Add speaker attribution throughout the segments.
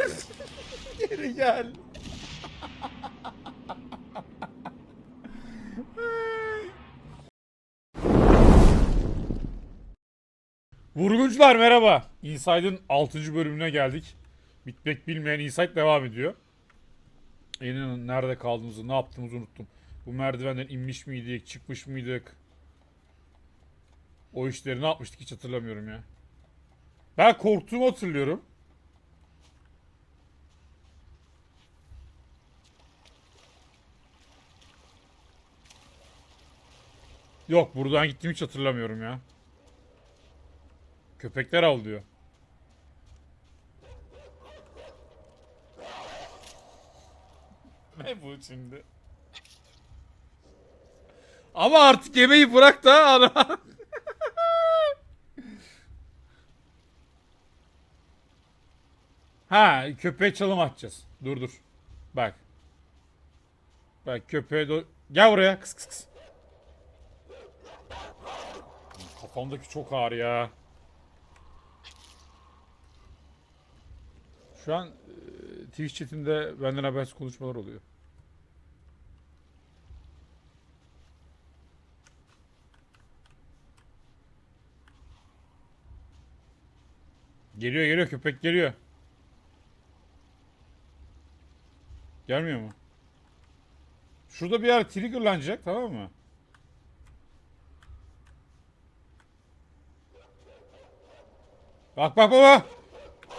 Speaker 1: Geri gel. Vurguncular merhaba. Inside'ın 6. bölümüne geldik. Bitmek bilmeyen Inside devam ediyor. İnanın nerede kaldığımızı, ne yaptığımızı unuttum. Bu merdivenden inmiş miydik, çıkmış mıydık? O işleri ne yapmıştık hiç hatırlamıyorum ya. Ben korktuğumu hatırlıyorum. Yok buradan gittiğimi hiç hatırlamıyorum ya. Köpekler avlıyor. Ne bu şimdi? Ama artık yemeği bırak da ana. ha köpeğe çalım atacağız. Dur dur. Bak. Bak köpeğe do... Gel buraya. Kıs kıs kıs. Kafamdaki çok ağır ya. Şu an e, Twitch chatinde benden habersiz konuşmalar oluyor. Geliyor geliyor köpek geliyor. Gelmiyor mu? Şurada bir yer triggerlanacak tamam mı? Bak bak bak.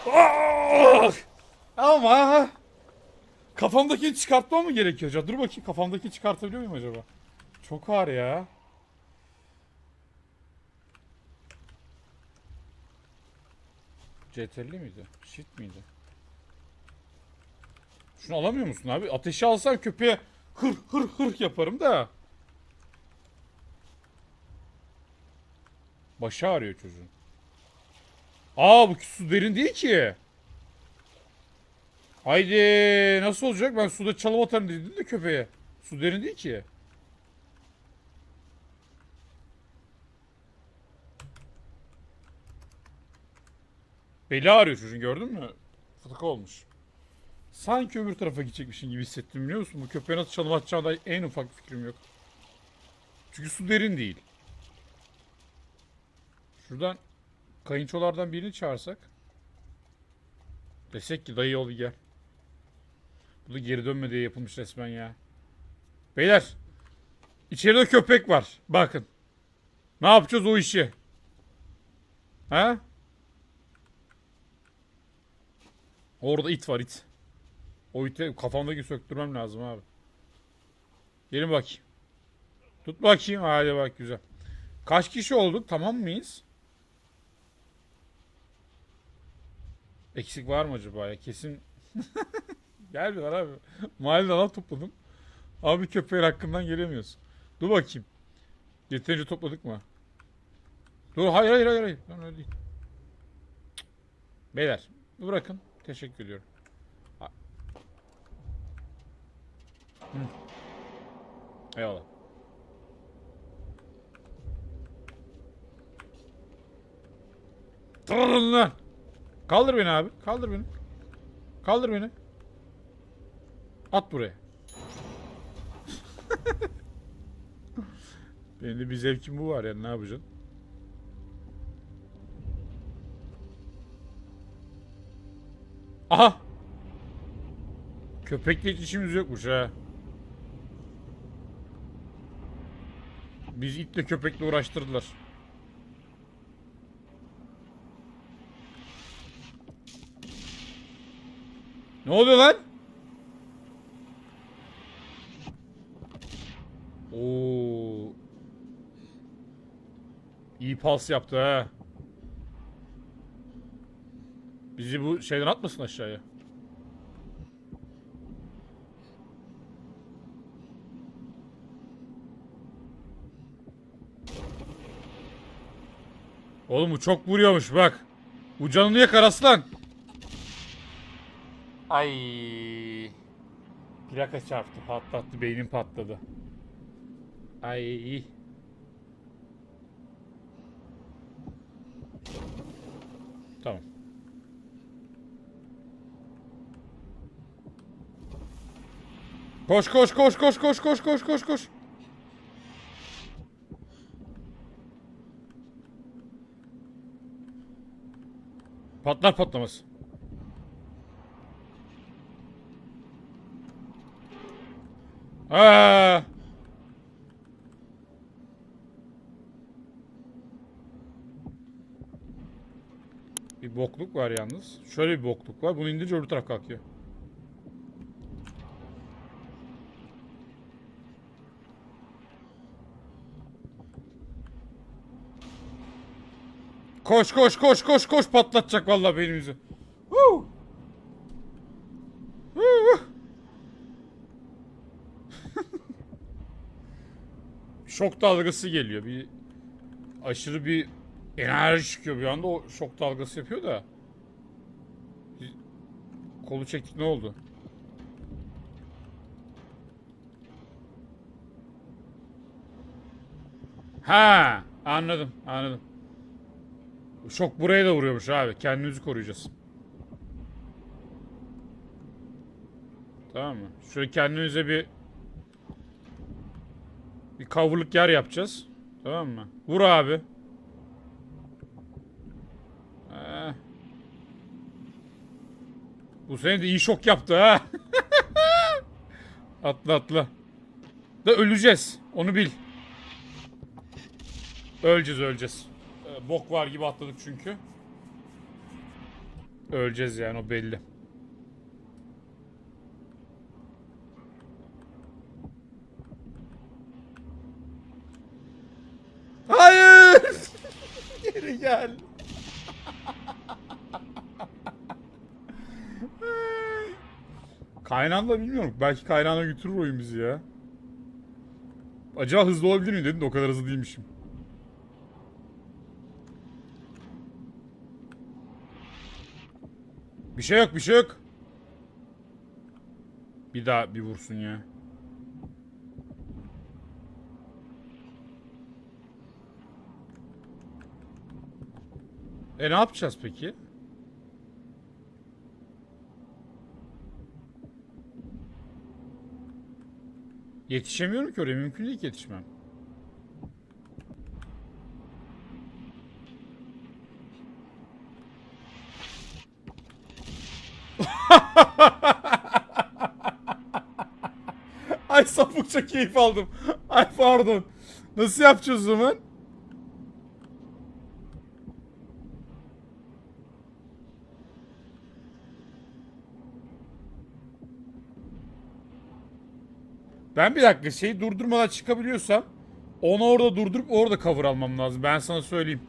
Speaker 1: Ah! Ama kafamdakini çıkartmam mı gerekiyor acaba? Dur bakayım kafamdakini çıkartabiliyor muyum acaba? Çok ağır ya. CTRL miydi? Shift miydi? Şunu alamıyor musun abi? Ateşi alsan köpeğe hır hır hır yaparım da. Başı ağrıyor çocuğun. Aa bu su derin değil ki. Haydi nasıl olacak? Ben suda çalım atarım dedim de köpeğe. Su derin değil ki. Beli ağrıyor çocuğun gördün mü? Fıtık olmuş. Sanki öbür tarafa gidecekmişin gibi hissettim biliyor musun? Bu köpeğe nasıl çalım atacağına dair en ufak bir fikrim yok. Çünkü su derin değil. Şuradan kayınçolardan birini çağırsak. Desek ki dayı ol gel. Bu da geri dönme diye yapılmış resmen ya. Beyler. içeride köpek var. Bakın. Ne yapacağız o işi? Ha? Orada it var it. O iti kafamdaki söktürmem lazım abi. Gelin bakayım. Tut bakayım. Hadi bak güzel. Kaç kişi olduk? Tamam mıyız? Eksik var mı acaba ya? Kesin. Gelmiyorlar abi. Mahalleden adam topladım. Abi köpeğin hakkından gelemiyoruz. Dur bakayım. Yeterince topladık mı? Dur hayır hayır hayır. hayır. Lan öyle değil. Beyler bırakın. Teşekkür ediyorum. Hı. Eyvallah. Tırırın lan. Kaldır beni abi. Kaldır beni. Kaldır beni. At buraya. Benim de bir zevkim bu var yani ne yapacaksın? Aha! Köpekle hiç işimiz yokmuş ha. Biz itle köpekle uğraştırdılar. Ne oluyor lan? Oo. İyi pas yaptı ha. Bizi bu şeyden atmasın aşağıya. Oğlum bu çok vuruyormuş bak. Bu canını yakar aslan. Ay. Plaka çarptı, patlattı, beynim patladı. Ay. Tamam. Koş koş koş koş koş koş koş koş koş. Patlar patlamaz. Aa! Bir bokluk var yalnız. Şöyle bir bokluk var. Bunu indirince öbür taraf kalkıyor. Koş koş koş koş koş patlatacak vallahi beynimizi. Woo! Woo! Şok dalgası geliyor. Bir aşırı bir enerji çıkıyor bir anda o şok dalgası yapıyor da. Kolu çektik ne oldu? Ha, anladım, anladım. Şok buraya da vuruyormuş abi. Kendimizi koruyacağız. Tamam mı? Şöyle kendimize bir bir kavruluk yer yapacağız. Tamam mı? Vur abi. Eh. Bu sene de iyi şok yaptı ha. atla atla. Da öleceğiz. Onu bil. Öleceğiz öleceğiz. Ee, bok var gibi atladık çünkü. Öleceğiz yani o belli. Hayır! Geri gel. Kaynağını da bilmiyorum. Belki kaynağına götürür oyun bizi ya. Acaba hızlı olabilir miyim dedin de o kadar hızlı değilmişim. Bir şey yok bir şey yok. Bir daha bir vursun ya. E ne yapacağız peki? Yetişemiyorum ki oraya. Mümkün değil ki yetişmem. Ay sapıkça keyif aldım. Ay pardon. Nasıl yapacağız o zaman? Ben bir dakika şeyi durdurmadan çıkabiliyorsam onu orada durdurup orada cover almam lazım. Ben sana söyleyeyim.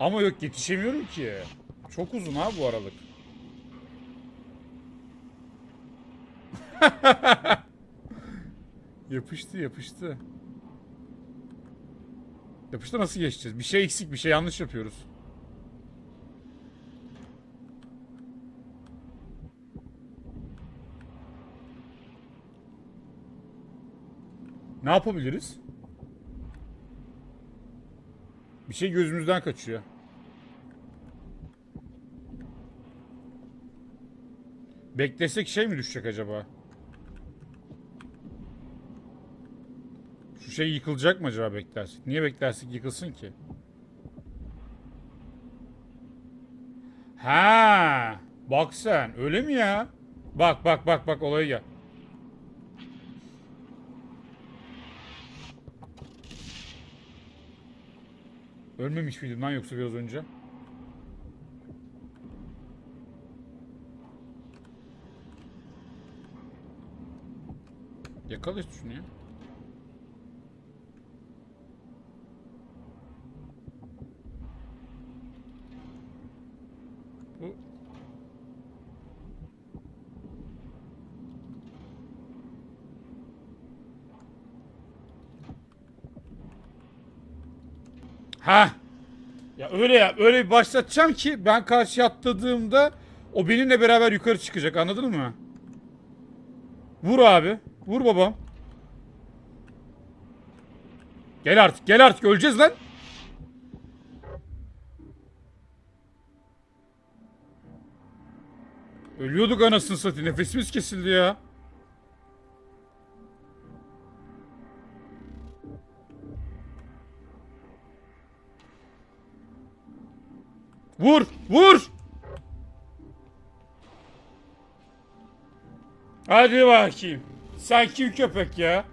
Speaker 1: Ama yok yetişemiyorum ki. Çok uzun ha bu aralık. yapıştı yapıştı. Yapıştı nasıl geçeceğiz? Bir şey eksik bir şey yanlış yapıyoruz. Ne yapabiliriz? Bir şey gözümüzden kaçıyor. Beklesek şey mi düşecek acaba? Şu şey yıkılacak mı acaba beklersek? Niye beklersek yıkılsın ki? Ha, bak sen öyle mi ya? Bak bak bak bak olaya gel. Ölmemiş miydim lan yoksa biraz önce? Yakala şunu ya. Ha. Ya öyle ya öyle bir başlatacağım ki ben karşıya atladığımda o benimle beraber yukarı çıkacak anladın mı? Vur abi. Vur babam. Gel artık gel artık öleceğiz lan. Ölüyorduk anasını satayım nefesimiz kesildi ya. Vur! Vur! Hadi bakayım. Sen kim köpek ya?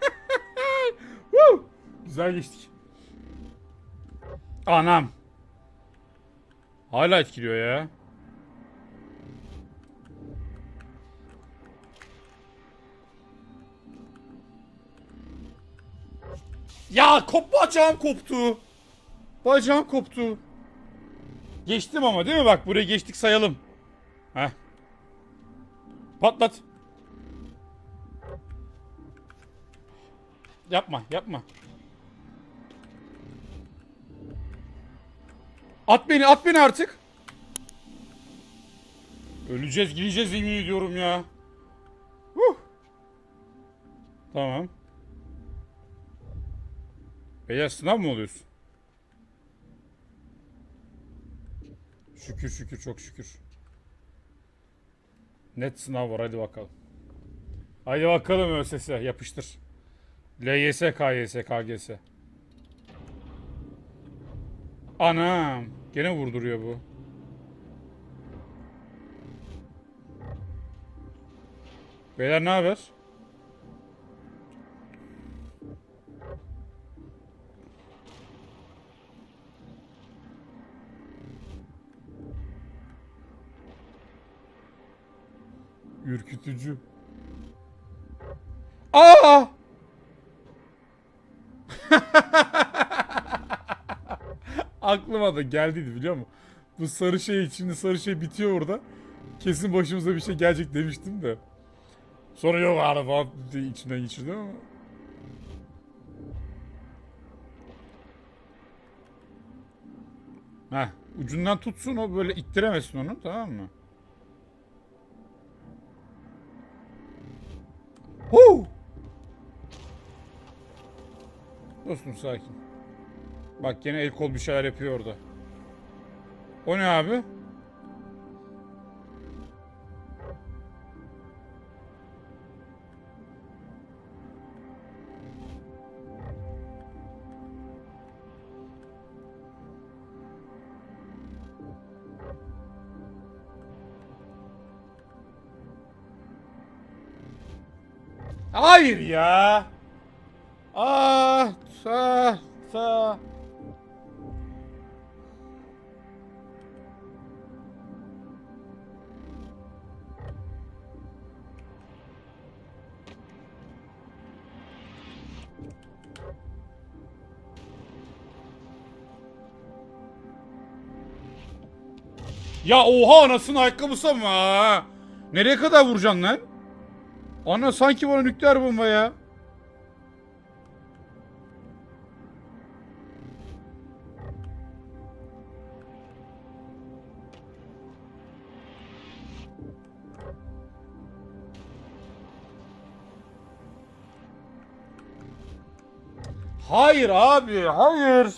Speaker 1: Woo! Güzel geçtik. Anam. Hala etkiliyor ya. Ya kop bacağım koptu. Bacağım koptu. Geçtim ama değil mi? Bak buraya geçtik sayalım. Heh. Patlat. Yapma, yapma. At beni, at beni artık. Öleceğiz, gideceğiz yemin ediyorum ya. Huh. Tamam. Beyler sınav mı oluyorsun? Şükür şükür çok şükür. Net sınav var hadi bakalım. Hadi bakalım ÖSS yapıştır. LYS, KYS, KGS. Anam. Gene vurduruyor bu. Beyler ne haber? Ürkütücü. Aa! Aklıma da geldiydi biliyor musun? Bu sarı şey şimdi sarı şey bitiyor orada. Kesin başımıza bir şey gelecek demiştim de. Sonra yok abi falan diye içimden geçirdim ama. Heh, ucundan tutsun o böyle ittiremesin onu tamam mı? Huu! Dostum sakin. Bak gene el kol bir şeyler yapıyor orada. O ne abi? Hayır ya. Ah, ta, ta. Ya oha anasının ayakkabısı mı? Nereye kadar vuracaksın lan? Ana sanki bana nükleer bomba ya. Hayır abi, hayır.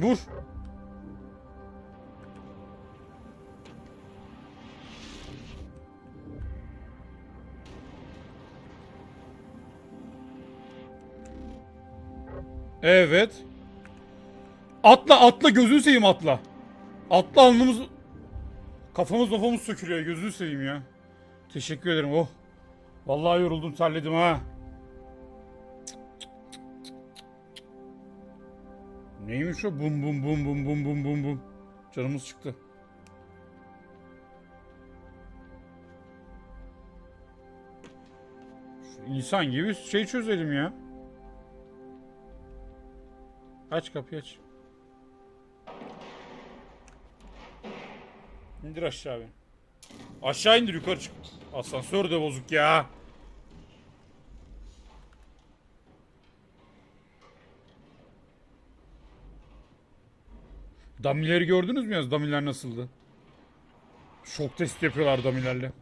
Speaker 1: Vur. Evet. Atla atla gözünü seveyim atla. Atla alnımız... Kafamız kafamız sökülüyor gözünü seveyim ya. Teşekkür ederim oh. Vallahi yoruldum terledim ha. Neymiş o? Bum bum bum bum bum bum bum bum. Canımız çıktı. Şu insan gibi şey çözelim ya. Aç kapıyı aç. İndir aşağı beni. Aşağı indir yukarı çık. Asansör de bozuk ya. Damileri gördünüz mü ya? Damiler nasıldı? Şok testi yapıyorlar damilerle.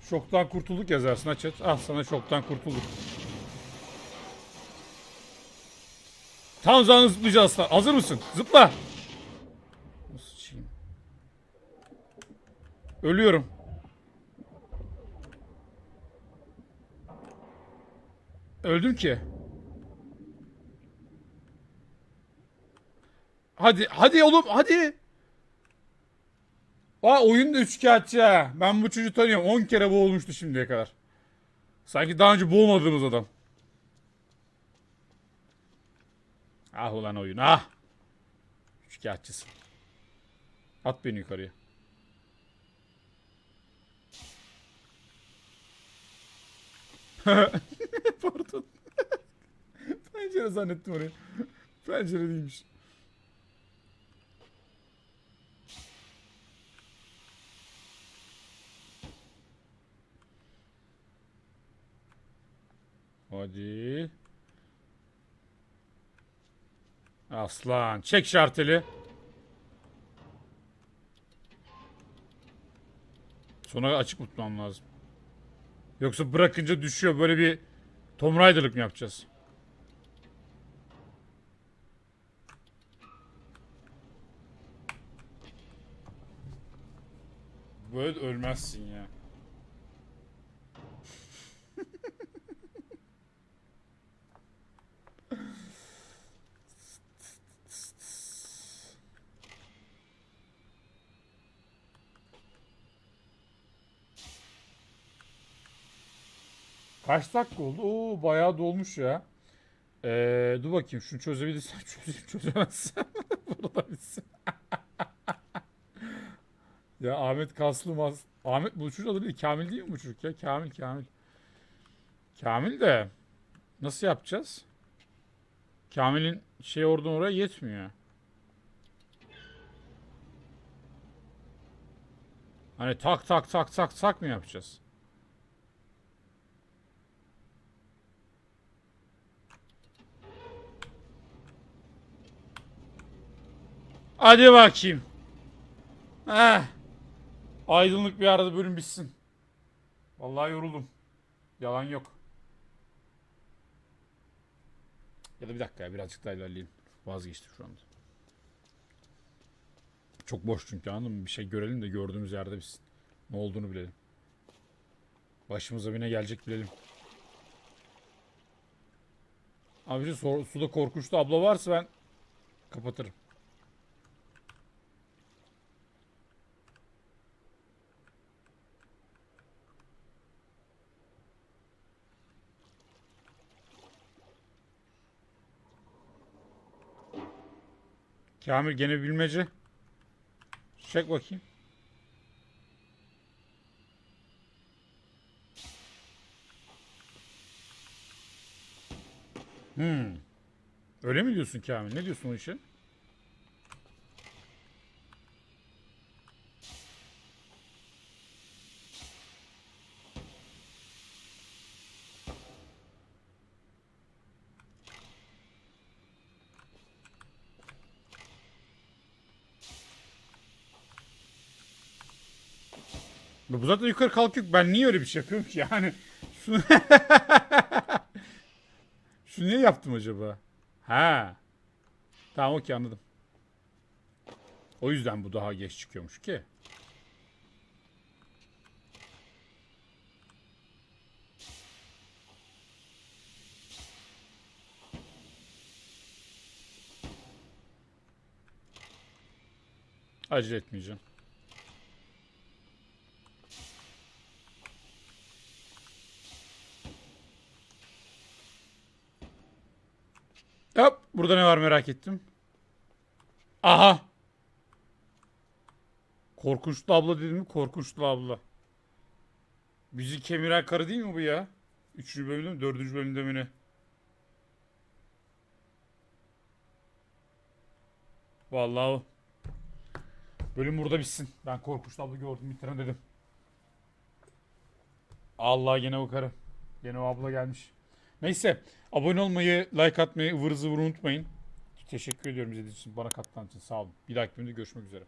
Speaker 1: Şoktan kurtulduk yazarsın aç et. Ah sana şoktan kurtulduk. Tam zamanı zıplayacağız. Hazır mısın? Zıpla. Nasıl çiğim? Ölüyorum. Öldüm ki. Hadi, hadi oğlum, hadi. Aa oyun da üçkağıtçı ha. Ben bu çocuğu tanıyorum. 10 kere boğulmuştu şimdiye kadar. Sanki daha önce boğulmadığımız adam. Ah ulan oyun ah. Üçkağıtçısın. At beni yukarıya. Pardon. Pencere zannettim orayı. Pencere değilmiş. Hadi. Aslan. Çek şarteli. Sonra açık tutmam lazım. Yoksa bırakınca düşüyor. Böyle bir Tomb Raider'lık mı yapacağız? Böyle ölmezsin ya. Kaç dakika oldu? Oo bayağı dolmuş ya. Ee, dur bakayım şunu çözebilirsen çözeyim çözemezsem burada bitsin. ya Ahmet Kaslımaz. Ahmet bu çocuk adı değil. Kamil değil mi bu ya? Kamil Kamil. Kamil de nasıl yapacağız? Kamil'in şey oradan oraya yetmiyor. Hani tak tak tak tak tak mı yapacağız? Hadi bakayım. Eh. Aydınlık bir arada bölüm bitsin. Vallahi yoruldum. Yalan yok. Ya da bir dakika ya birazcık daha ilerleyelim. Vazgeçtim şu anda. Çok boş çünkü anladın mı? Bir şey görelim de gördüğümüz yerde bitsin. Ne olduğunu bilelim. Başımıza bir ne gelecek bilelim. Abi şu suda korkunçlu abla varsa ben kapatırım. Kamil gene bilmece. Çek bakayım. Hmm. Öyle mi diyorsun Kamil? Ne diyorsun o işe? Bu zaten yukarı kalkıyor. Ben niye öyle bir şey yapıyorum ki yani? Şunu, Şunu niye yaptım acaba? Ha. Tamam okey anladım. O yüzden bu daha geç çıkıyormuş ki. Acele etmeyeceğim. Burada ne var merak ettim. Aha. Korkunçlu abla dedim mi? Korkunçlu abla. Bizi kemiren karı değil mi bu ya? Üçüncü bölümde mi? Dördüncü bölümde mi ne? Vallahi o. Bölüm burada bitsin. Ben korkunçlu abla gördüm bitirin dedim. Allah gene o karı. Gene o abla gelmiş. Neyse. Abone olmayı, like atmayı, ıvır zıvır unutmayın. Teşekkür ediyorum izlediğiniz için. Bana katılan için sağ olun. Bir dahaki bölümde görüşmek üzere.